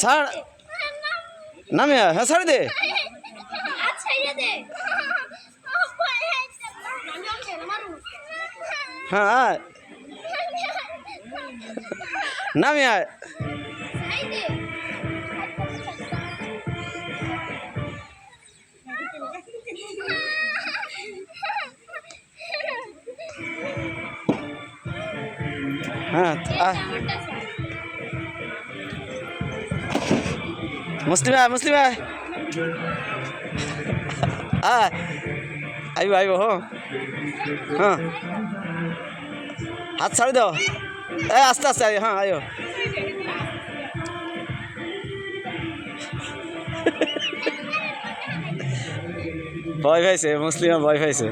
সার নামে হ্যাঁ সার দে। হ্যাঁ নামে আয়। Yeah. হ্যাঁ মুসলিম মুসলিম আয় আইব আইব হ্যাঁ। হ্যাঁ। হাত ছাড়ি দাও। এ, আস্তে আস্তে আয় হ্যাঁ আয়ো ভয় পাইছে, মুসলিমা ভয় পাইছে।